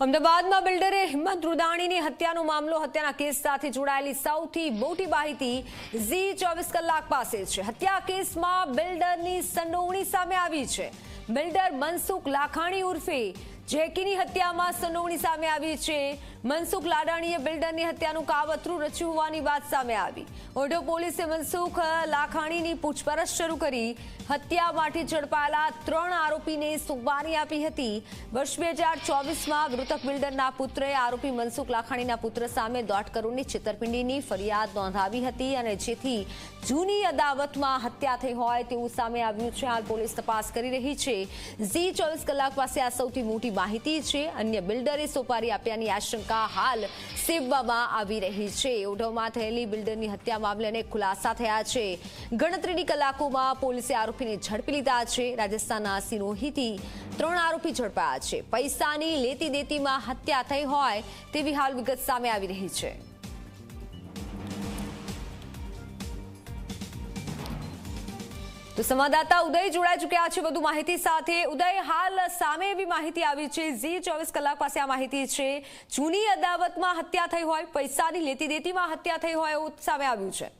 અમદાવાદમાં બિલ્ડરે હિંમત રૂદાણીની હત્યાનો મામલો હત્યાના કેસ સાથે જોડાયેલી સૌથી મોટી માહિતી ઝી ચોવીસ કલાક પાસે છે. હત્યા કેસમાં બિલ્ડરની સંડોવણી સામે આવી છે. બિલ્ડર મનસુખ લાખાણી ઉર્ફે જેકીની હત્યામાં સુનાવણી સામે આવી છે. મનસુખ લાડાણીએ બિલ્ડરની હત્યાનું કાવતરું રચ્યું હોવાની વાત સામે આવી. ઓઢો પોલીસે મનસુખ લાખાણીની પૂછપરછ શરૂ કરી. હત્યા માટે ઝડપાયેલા ત્રણ આરોપીને સોમવારી આપી હતી. વર્ષ બે હજાર ચોવીસમાં મૃતક બિલ્ડરના પુત્રએ આરોપી મનસુખ લાખાણીના પુત્ર સામે દોઢ કરોડની છેતરપિંડીની ફરિયાદ નોંધાવી હતી અને જેથી જૂની અદાવતમાં હત્યા થઈ હોય તેવું સામે આવ્યું છે. હાલ પોલીસ તપાસ કરી રહી છે. ઝી ચોવીસ કલાક પાસે આ સૌથી મોટી માહિતી છે. અન્ય બિલ્ડરે સોપારી આપ્યાની આશંકા હાલ સેવવામાં આવી રહી છે. ઓઢવમાં થયેલી બિલ્ડરની હત્યા મામલે અને ખુલાસા થયા છે. ગણતરીની કલાકોમાં પોલીસે આરોપીને ઝડપી લીધા છે. રાજસ્થાનના સિરોહીથી ત્રણ આરોપી ઝડપાયા છે. પૈસાની લેતી દેતીમાં હત્યા થઈ હોય તેવી હાલ વિગત સામે આવી રહી છે. તો સંવાદદાતા ઉદય જોડાઈ ચુક્યા છે વધુ માહિતી સાથે. ઉદય, હાલ સામે એવી માહિતી આવી છે. ઝી ચોવીસ કલાક પાસે આ માહિતી છે. જૂની અદાવતમાં હત્યા થઈ હોય, પૈસાની લેતી દેતીમાં હત્યા થઈ હોય એવું સામે આવ્યું છે.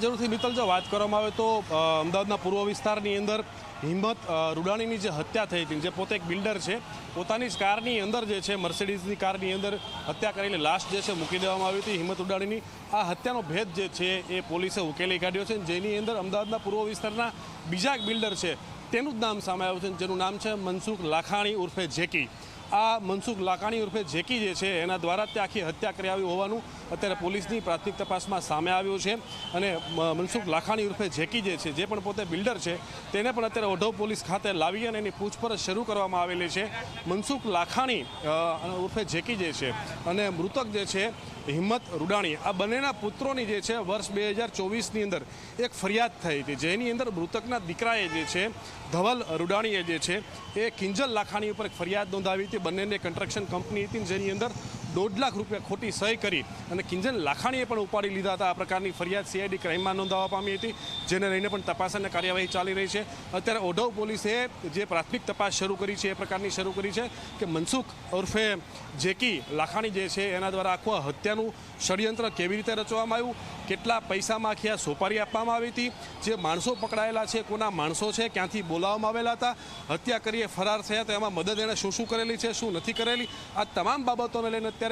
જરૂરથી મિત્તલ, જો વાત કરવામાં આવે તો અમદાવાદના પૂર્વ વિસ્તારની અંદર હિંમત રૂડાણીની જે હત્યા થઈ હતી, જે પોતે એક બિલ્ડર છે, પોતાની જ કારની અંદર જે છે, મર્સિડીઝની કારની અંદર હત્યા કરીને લાશ જે છે મૂકી દેવામાં આવી હતી. હિંમત રૂડાણીની આ હત્યાનો ભેદ જે છે એ પોલીસે ઉકેલી કાઢ્યો છે જેની અંદર અમદાવાદના પૂર્વ વિસ્તારના બીજા એક બિલ્ડર છે, તેનું જ નામ સામે આવ્યું છે જેનું નામ છે મનસુખ લાખાણી ઉર્ફે જેકી. આ મનસુખ લાકાણી ઉર્ફે જેકી જે છે, એના દ્વારા તે આખી હત્યા કરી આવી હોવાનું અત્યારે પોલીસની પ્રાથમિક તપાસમાં સામે આવ્યું છે. અને મનસુખ લાખાણી ઉર્ફે જેકી જે છે, જે પણ પોતે બિલ્ડર છે, તેને પણ અત્યારે ઓઢવ પોલીસ ખાતે લાવી અને એની પૂછપરછ શરૂ કરવામાં આવેલી છે. મનસુખ લાખાણી ઉર્ફે જેકી જે છે, અને મૃતક જે છે હિંમત રૂડાણી. આ બંનેના પુત્રોની જે છે, વર્ષ બે હજાર ચોવીસની અંદર એક ફરિયાદ થઈ હતી. જેની અંદર મૃતકના દીકરાએ જે છે, ધવલ રૂડાણીએ જે છે, એ કિંજલ લાખાણી ઉપર એક ફરિયાદ નોંધાવી હતી. બંનેને કન્સ્ટ્રક્શન કંપની હતી જેની અંદર દોઢ લાખ રૂપિયા ખોટી સહી કરી અને કિંજલ લાખાણીએ પણ ઉપાડી લીધા હતા. આ પ્રકારની ફરિયાદ સીઆઈડી ક્રાઇમમાં નોંધાવવા પામી હતી, જેને લઈને પણ તપાસ અને કાર્યવાહી ચાલી રહી છે. અત્યારે ઓઢવ પોલીસે જે પ્રાથમિક તપાસ શરૂ કરી છે, એ પ્રકારની શરૂ કરી છે કે મનસુખ ઉર્ફે જેકી લાખાણી જે છે, એના દ્વારા આખું હત્યાનું ષડયંત્ર કેવી રીતે રચવામાં આવ્યું, કેટલા પૈસામાં આખી સોપારી આપવામાં આવી હતી, જે માણસો પકડાયેલા છે, કોના માણસો છે, ક્યાંથી બોલાવવામાં આવેલા હતા, હત્યા કરીએ ફરાર થયા તો એમાં મદદ એણે શું શું કરેલી છે, શું નથી કરેલી, આ તમામ બાબતોને લઈને અત્યારે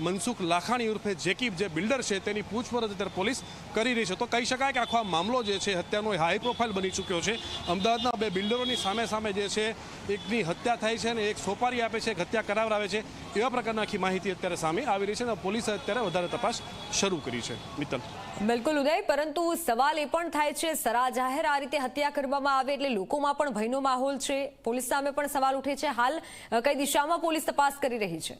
મનસુખ લાખાણી ઉર્ફે જેકીબ જે બિલ્ડર છે, તેની પૂછપરછ અત્યારે પોલીસ કરી રહી છે. તો કહી શકાય કે આખો આ મામલો જે છે, હત્યાનો હાઈ પ્રોફાઇલ બની ચૂક્યો છે. અમદાવાદના બે બિલ્ડરોની સામે સામે જે છે, એકની હત્યા થાય છે અને એક સોપારી આપે છે, એક હત્યા કરાવરાવે છે. એવા પ્રકારની આખી માહિતી અત્યારે સામે આવી રહી છે અને પોલીસે અત્યારે વધારે તપાસ શરૂ કરી છે. મિત્તલ. બિલકુલ ઉદય, પરંતુ સવાલ એ પણ થાય છે સરા જાહેર આ રીતે હત્યા કરવામાં આવે એટલે લોકોમાં પણ ભયનો માહોલ છે. પોલીસ સામે પણ સવાલ ઉઠે છે. હાલ કઈ દિશામાં પોલીસ તપાસ કરી રહી છે?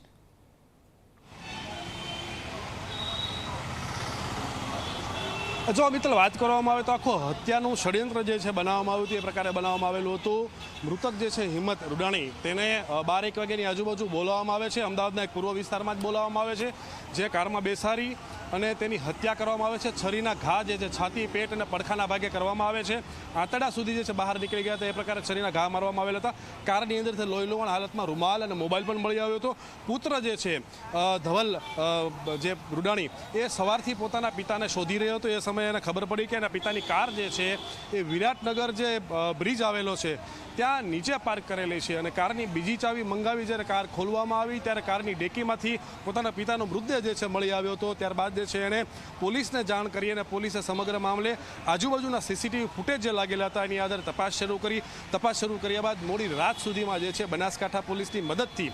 જો મિત્ર વાત કરવામાં આવે તો આખો હત્યાનું ષડયંત્ર જે છે બનાવવામાં આવ્યું હતું, એ પ્રકારે બનાવવામાં આવેલું હતું. મૃતક જે છે, હિંમત રૂડાણી, તેને બાર એક વાગ્યાની આજુબાજુ બોલાવવામાં આવે છે. અમદાવાદના એક પૂર્વ વિસ્તારમાં જ બોલાવવામાં આવે છે, જે કારમાં બેસાડી અને તેની હત્યા કરવામાં આવે છે. છરીના ઘા જે છે, છાતી, પેટ અને પડખાના ભાગે કરવામાં આવે છે. આંતરડા સુધી જે છે, બહાર નીકળી ગયા હતા, એ પ્રકારે છરીના ઘા મારવામાં આવેલા હતા. કારની અંદરથી લોહી લોહણ હાલતમાં રૂમાલ અને મોબાઈલ પણ મળી આવ્યો હતો. પુત્ર જે છે ધવલ જે રૂડાણી, એ સવારથી પોતાના પિતાને શોધી રહ્યો હતો. એ સમયે એને ખબર પડી કે એના પિતાની કાર જે છે એ વિરાટનગર જે બ્રિજ આવેલો છે, ત્યાં નીચે પાર્ક કરેલી છે અને કારની બીજી ચાવી મંગાવી જ્યારે કાર ખોલવામાં આવી ત્યારે કારની ડેકીમાંથી પોતાના પિતાનો મૃતદેહ જે છે મળી આવ્યો હતો. ત્યારબાદ જે છે એણે પોલીસને જાણ કરી અને પોલીસે સમગ્ર મામલે આજુબાજુના સીસીટીવી ફૂટેજ જે લાગેલા હતા એની આધારે તપાસ શરૂ કરી. તપાસ શરૂ કર્યા બાદ મોડી રાત સુધીમાં જે છે બનાસકાંઠા પોલીસની મદદથી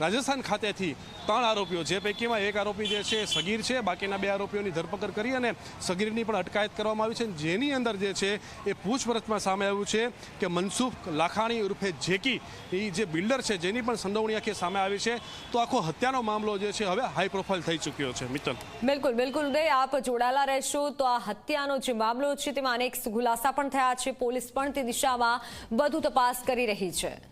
રાજસ્થાન ખાતેથી ત્રણ આરોપીઓ, જે પૈકીમાં એક આરોપી જે છે સગીર છે, બાકીના બે આરોપીઓની ધરપકડ કરી અને સગીરની પણ અટકાયત કરવામાં આવી છે જેની અંદર જે છે એ પૂછપરછમાં સામે આવ્યું છે કે મનસુખ લાખાણી ઉર્ફે જેકી, એ જે બિલ્ડર છે, જેની પણ સંડોવણી આખી સામે આવી છે, તો આખો હત્યાનો મામલો જે છે હવે હાઈ પ્રોફાઇલ થઈ ચૂક્યો છે. મિત્તલ. બિલકુલ બિલકુલ ઉદય આપ જોડાયેલા રહેશો તો આ હત્યાનો જે મામલો છે તેમાં અનેક ખુલાસા પણ થયા છે. પોલીસ પણ તે દિશામાં વધુ તપાસ કરી રહી છે.